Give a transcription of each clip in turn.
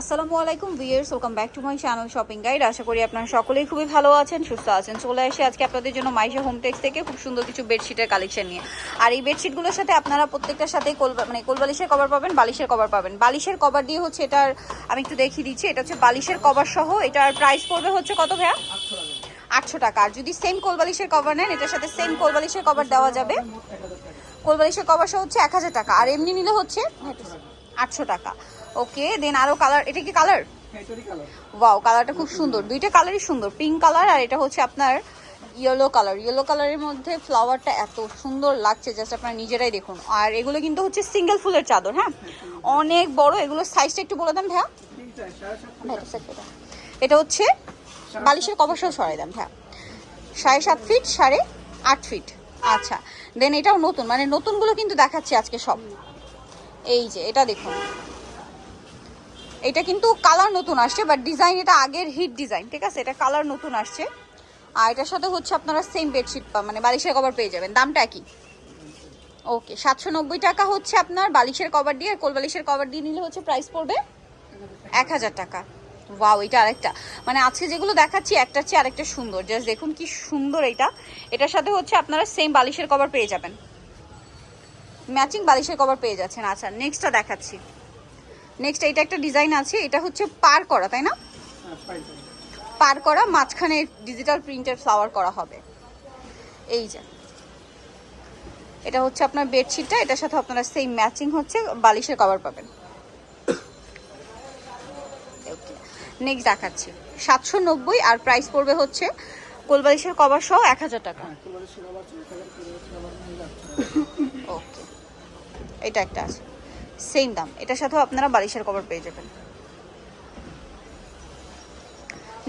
আসসালামু আলাইকুম viewers welcome back to my channel shopping guide. আশা করি আপনারা সকলেই খুবই ভালো আছেন, সুস্থ আছেন। চলে আসি আজকে আপনাদের জন্য মাইশা হোম টেক্স থেকে খুব সুন্দর কিছু বেডশিটের কালেকশন নিয়ে। আর এই বেডশিটগুলোর সাথে আপনারা প্রত্যেকটার সাথে কোল মানে কোল বালিশের কভার পাবেন, বালিশের কভার পাবেন। বালিশের কভার দিয়ে হচ্ছে এটার, আমি একটু দেখিয়ে দিচ্ছি, এটা হচ্ছে বালিশের কভার সহ। এটার প্রাইস পড়বে হচ্ছে কত ভাইয়া? আটশো টাকা। আর যদি সেম কোলবালিশের কভার নেন, এটার সাথে সেম কোলবালিশের কভার দেওয়া যাবে। কোলবালিশের কভার সহ হচ্ছে এক হাজার টাকা। আর এমনি নিলে হচ্ছে আটশো টাকা। ওকে দেন আরও কালার এটা কি কালার ওয়াও কালারটা খুব সুন্দর। দুইটা কালারই সুন্দর। পিঙ্ক কালার আর এটা হচ্ছে আপনার ইয়েলো কালার ইয়েলো কালারের মধ্যে ফ্লাওয়ারটা এত সুন্দর লাগছে জাস্ট আপনারা নিজেরাই দেখুন। আর এগুলো কিন্তু হচ্ছে সিঙ্গেল ফুলের চাদর হ্যাঁ? অনেক বড় এগুলোর সাইজটা একটু বলে দেন ভাইয়া। ভাইয়া, এটা হচ্ছে বালিশের কভার সহ সরাই দেন হ্যাঁ সাড়ে সাত ফিট সাড়ে আট ফিট আচ্ছা দেন এটাও নতুন মানে নতুনগুলো কিন্তু দেখাচ্ছি আজকে সব। এই যে এটা দেখুন। এটা কিন্তু কালার নতুন আসছে বাট ডিজাইন এটা আগের হিট ডিজাইন ঠিক আছে? এটা কালার নতুন আসছে। আর এটার সাথে হচ্ছে আপনারা সেম বেডশিট পা মানে বালিশের কভার পেয়ে যাবেন। দামটা কি ওকে সাতশো নব্বই টাকা হচ্ছে আপনার বালিশের কভার দিয়ে, আর কোল বালিশের কভার দিয়ে নিলে হচ্ছে প্রাইস পড়বে এক হাজার টাকা। ওয়াও এটা আরেকটা। মানে আজকে যেগুলো দেখাচ্ছি, একটা চেয়ে আরেকটা সুন্দর। জাস্ট দেখুন কি সুন্দর এটা। এটার সাথে হচ্ছে আপনারা সেম বালিশের কভার পেয়ে যাবেন। ম্যাচিং বালিশের কভার পেয়ে যাচ্ছেন। আচ্ছা নেক্সটটা দেখাচ্ছি। নেক্সট এটা একটা ডিজাইন আছে এটা হচ্ছে পার করা তাই না? পার করা মাঝখানে ডিজিটাল প্রিন্টের ফ্লাওয়ার করা হবে। এই যে। এটা হচ্ছে আপনার বেডশিটটা এটার সাথে আপনারা সেম ম্যাচিং হচ্ছে বালিশের কভার পাবেন। নেক্সট দেখাচ্ছি। সাতশো নব্বই আর প্রাইস পড়বে হচ্ছে কোলবালিশের কভার সহ এক হাজার টাকা। ওকে এটা একটা আছে। সেম দাম। এটার সাথেও আপনারা বালিশের কভার পেয়ে যাবেন।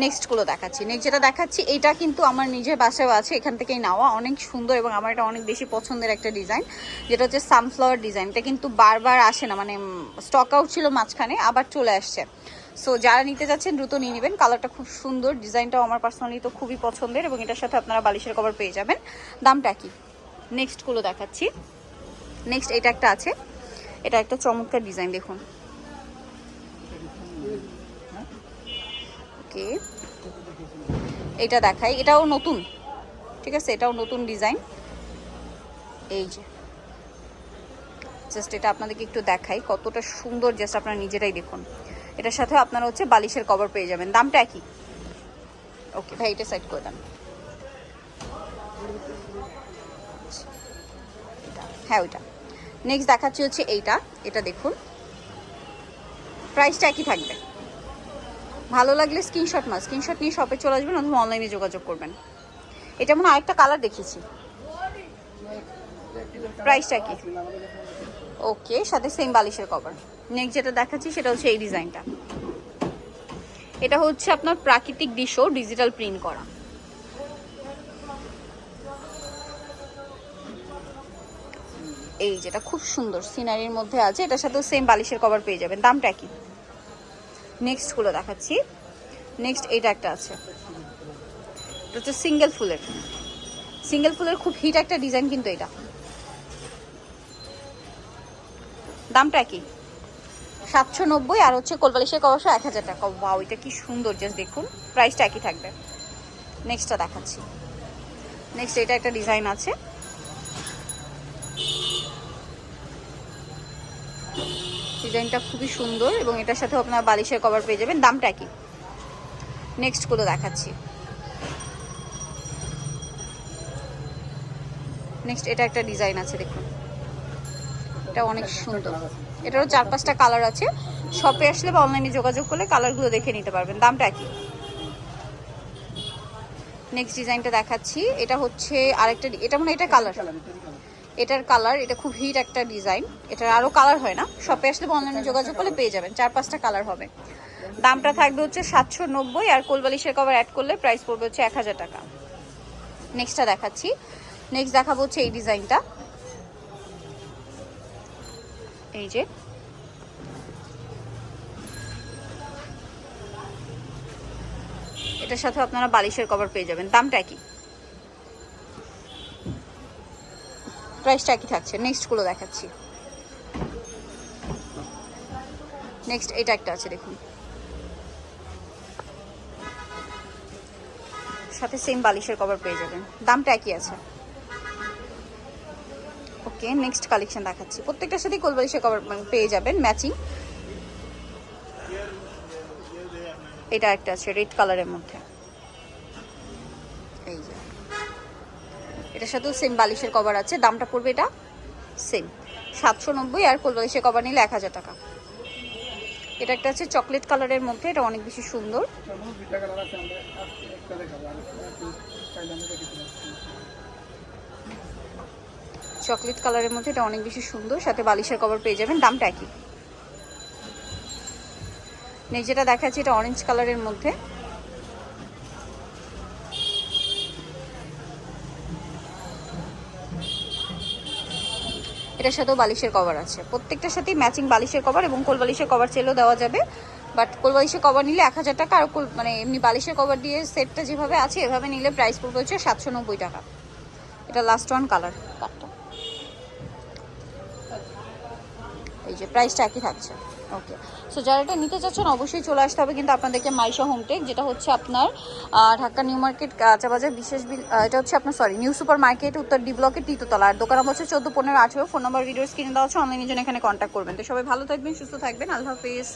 নেক্সটগুলো দেখাচ্ছি। নেক্সট যেটা দেখাচ্ছি, এটা কিন্তু আমার নিজের বাসায়ও আছে, এখান থেকেই নেওয়া। অনেক সুন্দর এবং আমার এটা অনেক বেশি পছন্দের একটা ডিজাইন যেটা হচ্ছে সানফ্লাওয়ার ডিজাইন এটা কিন্তু বারবার আসে না মানে স্টক আউট ছিল মাঝখানে, আবার চলে আসছে। সো যারা নিতে যাচ্ছেন, দ্রুত নিয়ে নেবেন। কালারটা খুব সুন্দর ডিজাইনটাও আমার পার্সোনালি তো খুবই পছন্দের এবং এটার সাথে আপনারা বালিশের কভার পেয়ে যাবেন। দামটা কি? নেক্সটগুলো দেখাচ্ছি। নেক্সট এটা একটা আছে। এটা একটা চমৎকার ডিজাইন, দেখুন। ওকে। এটা দেখাই, এটাও নতুন। ঠিক আছে, এটাও নতুন ডিজাইন। এই যে। জাস্ট এটা আপনাদেরকে একটু দেখাই, কতটা সুন্দর জাস্ট আপনারা নিজেরাই দেখুন। এটার সাথে আপনারা হচ্ছে বালিশের কভার পেয়ে যাবেন। দামটা একই। ওকে, ভাই, এটা সাইড করে দেন। হ্যাঁ ওইটা। নেক্সট দেখাচ্ছি হচ্ছে এইটা। এটা দেখুন। প্রাইসটা একই থাকবে। ভালো লাগলে স্ক্রিনশট না স্ক্রিনশট নিয়ে শপে চলে আসবেন, অথবা অনলাইনে যোগাযোগ করবেন। এটা মনে আরেকটা কালার দেখেছি প্রাইসটা কি ওকে সাথে সেম বালিশের কভার নেক্সট যেটা দেখাচ্ছি, সেটা হচ্ছে এই ডিজাইনটা এটা হচ্ছে আপনার প্রাকৃতিক দৃশ্য ডিজিটাল প্রিন্ট করা। এই যেটা খুব সুন্দর সিনারির মধ্যে আছে, এটার সাথেও সেম বালিশের কভার পেয়ে যাবেন। দামটা কি নেক্সটগুলো দেখাচ্ছি। নেক্সট এইটা একটা আছে। এটা হচ্ছে সিঙ্গেল ফুলের। সিঙ্গেল ফুলের খুব হিট একটা ডিজাইন কিন্তু এটা। দামটা কি সাতশো নব্বই আর হচ্ছে কোলবালিশের কবশো এক হাজার টাকা। বা ওইটা কি সুন্দর জাস্ট দেখুন। প্রাইসটা একই থাকবে। নেক্সটটা দেখাচ্ছি। নেক্সট এটা একটা ডিজাইন আছে। ডিজাইনটা খুবই সুন্দর এবং এটার সাথে আপনার বালিশের কভার পেয়ে যাবেন। দামটা কি নেক্সটগুলো দেখাচ্ছি। নেক্সট এটা একটা ডিজাইন আছে, দেখুন। এটা অনেক সুন্দর। এটারও চার পাঁচটা কালার আছে। শপে আসলে বা অনলাইনে যোগাযোগ করলে কালারগুলো দেখে নিতে পারবেন। দামটা কি নেক্সট ডিজাইনটা দেখাচ্ছি। এটা হচ্ছে আরেকটা, এটা মানে এটা কালার এটার কালার এটা খুব হিট একটা ডিজাইন এটার আরও কালার হয় না। শপে আসলে অনলাইনে যোগাযোগ করলে পেয়ে যাবেন। চার পাঁচটা কালার হবে। দামটা থাকবে হচ্ছে সাতশো নব্বই আর কোলবালিশের কভার অ্যাড করলে প্রাইস পড়বে হচ্ছে এক হাজার টাকা। নেক্সটটা দেখাচ্ছি। নেক্সট দেখাবো হচ্ছে এই ডিজাইনটা এই যে। এটার সাথে আপনারা বালিশের কভার পেয়ে যাবেন। দামটা কি প্রাইসটা একই থাকছে। নেক্সটগুলো দেখাচ্ছি। নেক্সট এটা একটা আছে, দেখুন। সাথে সেম বালিশের কভার পেয়ে যাবেন। দামটা একই আছে। ওকে নেক্সট কালেকশন দেখাচ্ছি। প্রত্যেকটার সাথেই কোল বালিশের কভার পেয়ে যাবেন ম্যাচিং এটা একটা আছে রেড কালারের মধ্যে। এটার সাথেও সেম বালিশের কভার আছে। দামটা পড়বে এটা সেম সাতশো নব্বই আর কোল বালিশের কভার নিলে এক হাজার টাকা। এটা একটা আছে চকলেট কালারের মধ্যে, এটা অনেক বেশি সুন্দর। চকলেট কালারের মধ্যে এটা অনেক বেশি সুন্দর, সাথে বালিশের কভার পেয়ে যাবেন, দামটা একই। যেটা দেখাচ্ছি, এটা অরেঞ্জ কালারের মধ্যে। এটার সাথেও বালিশের কভার আছে। প্রত্যেকটার সাথেই ম্যাচিং বালিশের কভার এবং কোল বালিশের কভার চেলেও দেওয়া যাবে। বাট কোল বালিশের কভার নিলে এক হাজার টাকা আর কোল- মানে এমনি বালিশের কভার দিয়ে সেটটা যেভাবে আছে, এভাবে নিলে প্রাইস পড়বে হচ্ছে সাতশো নব্বই টাকা। এটা লাস্ট ওয়ান কালার কাটটা এই যে প্রাইসটা একই থাকছে। ওকে সো যারা এটা নিতে চাচ্ছেন, অবশ্যই চলে আসতে হবে কিন্তু আপনাদেরকে মাইশা হোমটেক যেটা হচ্ছে আপনার ঢাকা নিউ মার্কেট কাঁচাবাজার বিশেষ বিল এটা হচ্ছে আপনার সরি নিউ সুপার মার্কেট, উত্তর ডি ব্লকের তৃতীয়তলা আর দোকান হচ্ছে চোদ্দ, পনেরো, আঠেরো, ফোন নাম্বার ভিডিও স্ক্রিনে দেওয়া হচ্ছে অনলাইনের জন্য এখানে কন্ট্যাক্ট করবেন। তো সবাই ভালো থাকবেন, সুস্থ থাকবেন, আল্লাহ হাফিজ।